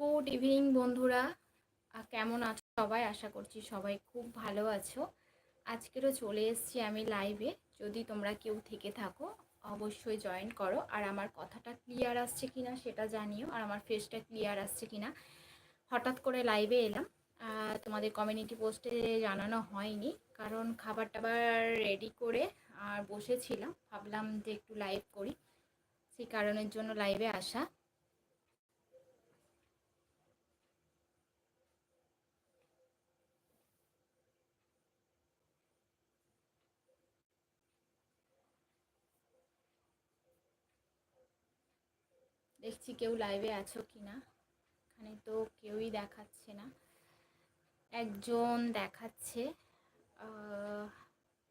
Good evening বন্ধুরা। কেমন আছো সবাই? আশা করছি সবাই খুব ভালো আছো। আজকেরও চলে এসেছি আমি লাইভে যদি তোমরা কেউ থেকে থাকো, অবশ্যই জয়েন করো। আর আমার কথাটা ক্লিয়ার আসছে কিনা সেটা জানিও। আর আমার ফেসটা ক্লিয়ার আসছে কিনা, হঠাৎ করে লাইভে এলাম। তোমাদের কমিউনিটি পোস্টে জানানো হয়নি। কারণ খাবার টাবার রেডি করে আর বসেছিলাম। ভাবলাম যে একটু লাইভ করি। সেই কারণের জন্য লাইভে আসা। দেখছি কেউ লাইভে আছো কি না এখানে তো কেউই দেখাচ্ছে না। একজন দেখাচ্ছে।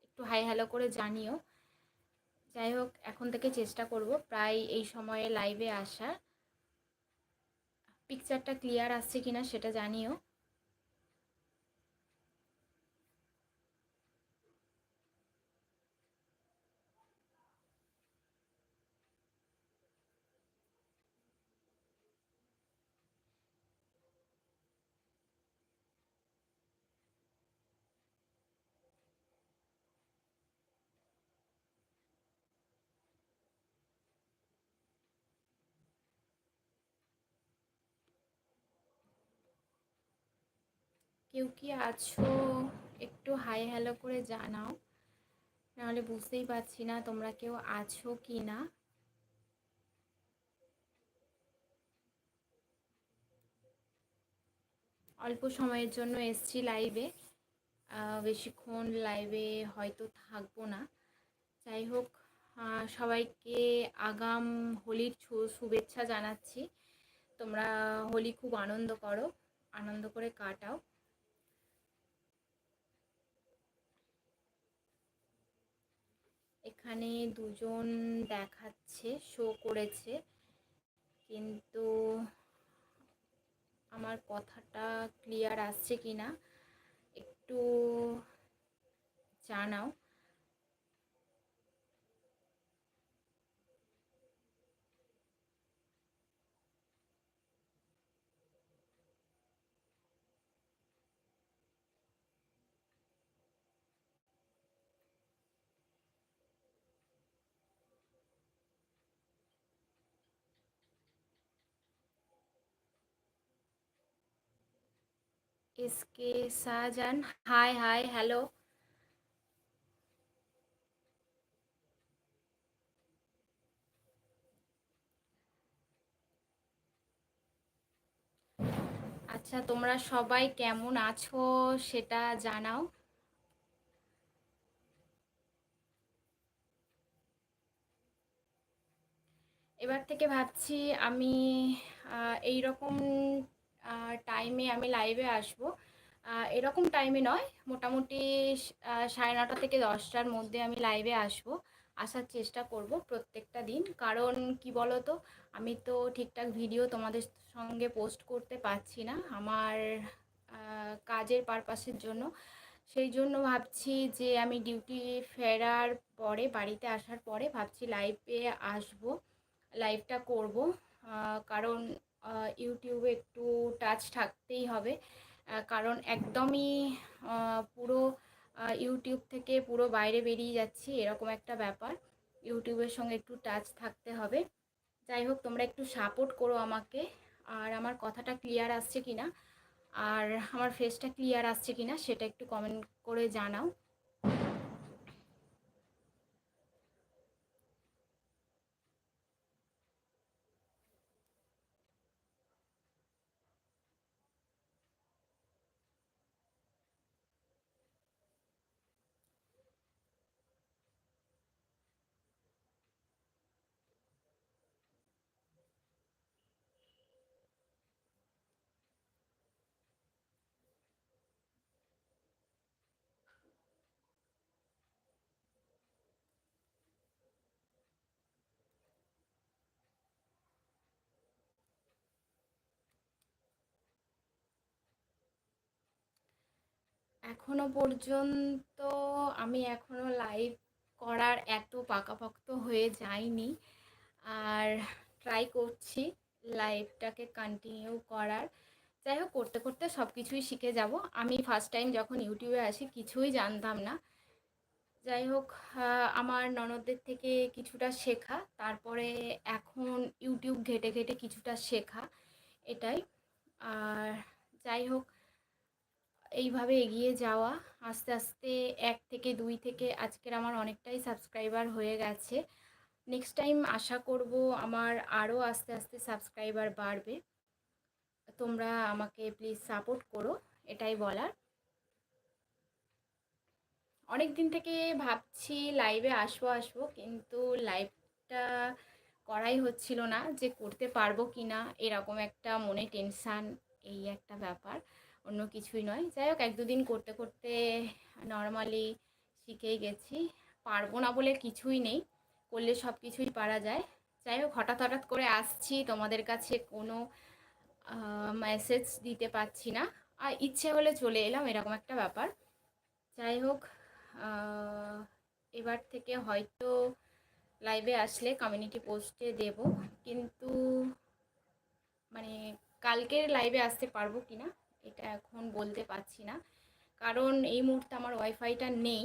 একটু হাই হ্যালো করে জানিও। যাই হোক, এখন থেকে চেষ্টা করব প্রায় এই সময়ে লাইভে আসার। পিকচারটা ক্লিয়ার আসছে কিনা সেটা জানিও। কেউ কি আছো? একটু হাই হ্যালো করে জানাও। নাহলে বুঝতেই পারছি না তোমরা কেউ আছো কি না। অল্প সময়ের জন্য এসছি লাইভে বেশিক্ষণ লাইভে হয়তো থাকব না। যাই হোক সবাইকে আগাম হোলির শুভেচ্ছা জানাচ্ছি। তোমরা হোলি খুব আনন্দ করো, আনন্দ করে কাটাও। এখানে দুজন দেখাচ্ছে শো করেছে। কিন্তু আমার কথাটা ক্লিয়ার আসছে কি না একটু জানাও। SK Shahjahan, hi hi, hello. আচ্ছা তোমরা সবাই কেমন আছো সেটা জানাও। এবার থেকে ভাবছি আমি এই রকম টাইমে আমি লাইভে আসব। এরকম টাইমে নয়, মোটামুটি সাড়ে নটা থেকে দশটার মধ্যে আমি লাইভে আসব। আসার চেষ্টা করব প্রত্যেকটা দিন। কারণ কি বলো তো আমি তো ঠিকঠাক ভিডিও তোমাদের সঙ্গে পোস্ট করতে পারছি না। আমার কাজের পারপাসের জন্য। সেই জন্য ভাবছি যে আমি ডিউটি ফেরার পরে, বাড়িতে আসার পরে ভাবছি লাইভে আসব লাইভটা করব। কারণ ইউটিউবে একটু টাচ থাকতেই হবে। কারণ একদমই পুরো ইউটিউব থেকে পুরো বাইরে বেরিয়ে যাচ্ছি, এরকম একটা ব্যাপার। ইউটিউবের সঙ্গে একটু টাচ থাকতে হবে। যাই হোক, তোমরা একটু সাপোর্ট করো আমাকে। আর আমার কথাটা ক্লিয়ার আসছে কি না আর আমার ফেসটা ক্লিয়ার আসছে কি না সেটা একটু কমেন্ট করে জানাও। এখনও পর্যন্ত আমি এখনও লাইভ করার এত পাকাপোক্ত হয়ে যাইনি। আর ট্রাই করছি লাইভটাকে কন্টিনিউ করার। যাই হোক, করতে করতে সব কিছুই শিখে যাব। আমি ফার্স্ট টাইম যখন ইউটিউবে আসি, কিছুই জানতাম না। যাই হোক আমার ননদদের থেকে কিছুটা শেখা। তারপরে এখন ইউটিউব ঘেটে ঘেটে কিছুটা শেখা, এটাই। আর যাই হোক এইভাবে এগিয়ে যাওয়া, আস্তে আস্তে এক থেকে দুই থেকে আজকের আমার অনেকটাই সাবস্ক্রাইবার হয়ে গেছে। নেক্সট টাইম আশা করব আমার আরও আস্তে আস্তে সাবস্ক্রাইবার বাড়বে। তোমরা আমাকে প্লিজ সাপোর্ট করো, এটাই বলার। অনেক দিন থেকে ভাবছি লাইভে আসব আসব, কিন্তু লাইভটা করাই হচ্ছিল না যে করতে পারব কি না এরকম একটা মনে টেনশান এই একটা ব্যাপার। অন্য কিছুই নয়। যাই হোক, এক দুদিন করতে করতে নর্মালি শিখেই গেছি। পারব না বলে কিছুই নেই, করলে সব কিছুই পারা যায়। যাই হোক, হঠাৎ হঠাৎ করে আসছি, তোমাদের কাছে কোনো মেসেজ দিতে পারছি না। আর ইচ্ছে হলে চলে এলাম, এরকম একটা ব্যাপার। যাই হোক এবার থেকে হয়তো লাইভে আসলে কমিউনিটি পোস্টে দেব। কিন্তু মানে কালকের লাইভে আসতে পারব কি না এটা এখন বলতে পারছি না। কারণ এই মুহূর্তে আমার ওয়াইফাইটা নেই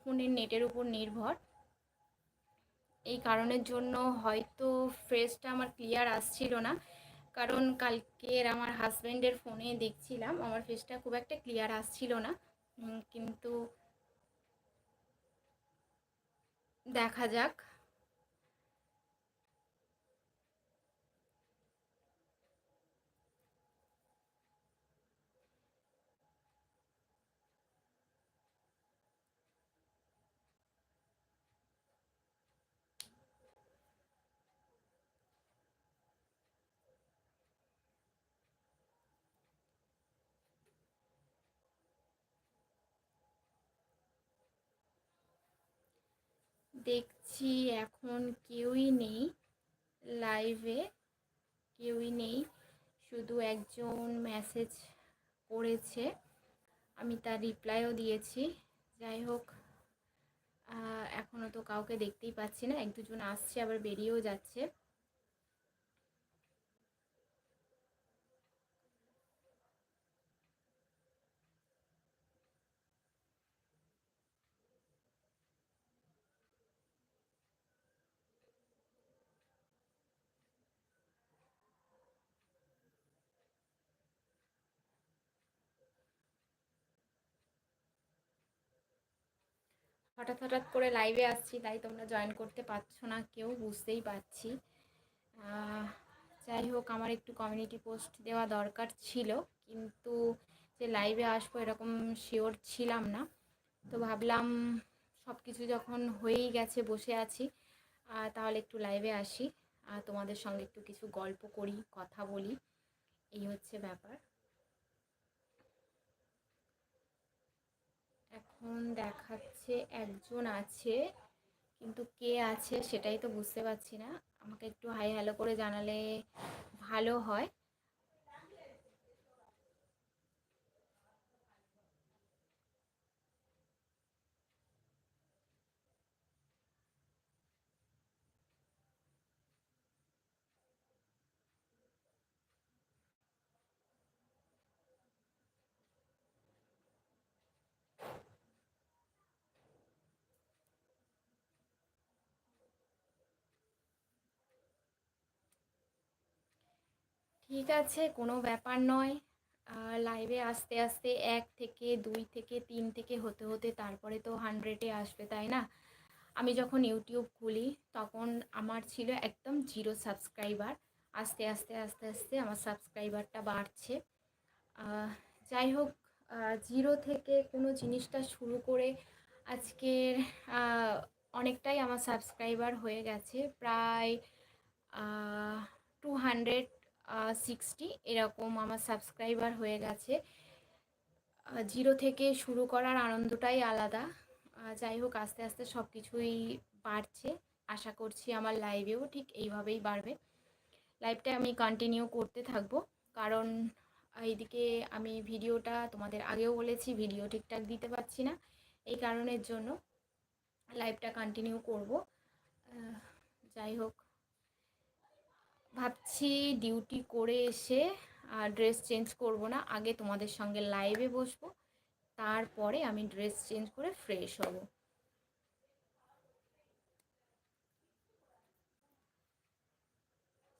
ফোনের নেটের উপর নির্ভর। এই কারণের জন্য হয়তো ফ্রেসটা আমার ক্লিয়ার আসছিল না। কারণ কালকের আমার হাজব্যান্ডের ফোনে দেখছিলাম, আমার ফেসটা খুব একটা ক্লিয়ার আসছিল না। কিন্তু দেখা যাক। দেখছি এখন কেউই নেই লাইভে কেউই নেই। শুধু একজন মেসেজ করেছে। আমি তার রিপ্লাইও দিয়েছি। যাই হোক এখনও তো কাউকে দেখতেই পাচ্ছি না। এক দুজন আসছে, আবার বেরিয়েও যাচ্ছে। হঠাৎ হঠাৎ করে লাইভে আসছি, তাই তোমরা জয়েন করতে পারছ না, কেউ বুঝতেই পারছি। যাই হোক, আমার একটু কমিউনিটি পোস্ট দেওয়া দরকার ছিল, কিন্তু যে লাইভে আসব এরকম শিওর ছিলাম না। তো ভাবলাম সব কিছু যখন হয়েই গেছে, বসে আছি তাহলে একটু লাইভে আসি তোমাদের সঙ্গে একটু কিছু গল্প করি, কথা বলি, এই হচ্ছে ব্যাপার। এখন দেখাচ্ছে একজন আছে, কিন্তু কে আছে সেটাই তো বুঝতে পারছি না। আমাকে একটু হাই হ্যালো করে জানালে ভালো হয়। ঠিক আছে, কোনো ব্যাপার নয়। লাইভে আস্তে আস্তে এক থেকে দুই থেকে তিন থেকে হতে হতে তারপরে তো হান্ড্রেডে আসবে, তাই না? আমি যখন ইউটিউব খুলি, তখন আমার ছিল একদম জিরো সাবস্ক্রাইবার আস্তে আস্তে আস্তে আস্তে আমার সাবস্ক্রাইবারটা বাড়ছে। যাই হোক জিরো থেকে কোনো জিনিসটা শুরু করে আজকের অনেকটাই আমার সাবস্ক্রাইবার হয়ে গেছে। প্রায় টু হান্ড্রেড সিক্সটি এরকম আমার সাবস্ক্রাইবার হয়ে গেছে। জিরো থেকে শুরু করার আনন্দটাই আলাদা। যাই হোক, আস্তে আস্তে সব কিছুই বাড়ছে। আশা করছি আমার লাইভেও ঠিক এইভাবেই বাড়বে। লাইভটা আমি কন্টিনিউ করতে থাকব। কারণ, এইদিকে আমি ভিডিওটা তোমাদের আগেও বলেছি ভিডিও ঠিকঠাক দিতে পারছি না। এই কারণের জন্য লাইভটা কন্টিনিউ করব। যাই হোক ভাবছি ডিউটি করে এসে ড্রেস চেঞ্জ করব না। আগে তোমাদের সঙ্গে লাইভে বসবো। তারপরে আমি ড্রেস চেঞ্জ করে ফ্রেশ হব।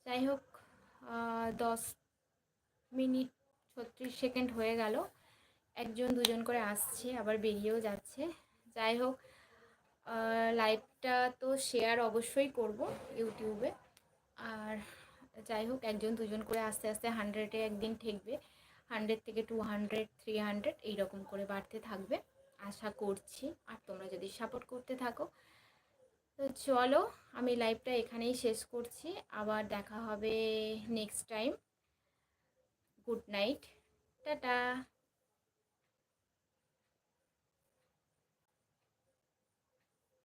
যাই হোক দশ মিনিট ছত্রিশ সেকেন্ড হয়ে গেল। একজন দুজন করে আসছে, আবার বেরিয়েও যাচ্ছে। যাই হোক লাইভটা তো শেয়ার অবশ্যই করব ইউটিউবে। আর যাই হোক, একজন দুজন করে আস্তে আস্তে হান্ড্রেডে একদিন ঠেকবে। হান্ড্রেড থেকে টু হান্ড্রেড থ্রি হান্ড্রেড এইরকম করে বাড়তে থাকবে। আশা করছি। আর তোমরা যদি সাপোর্ট করতে থাকো, তো চলো, আমি লাইভটা এখানেই শেষ করছি। আবার দেখা হবে next time good night tata.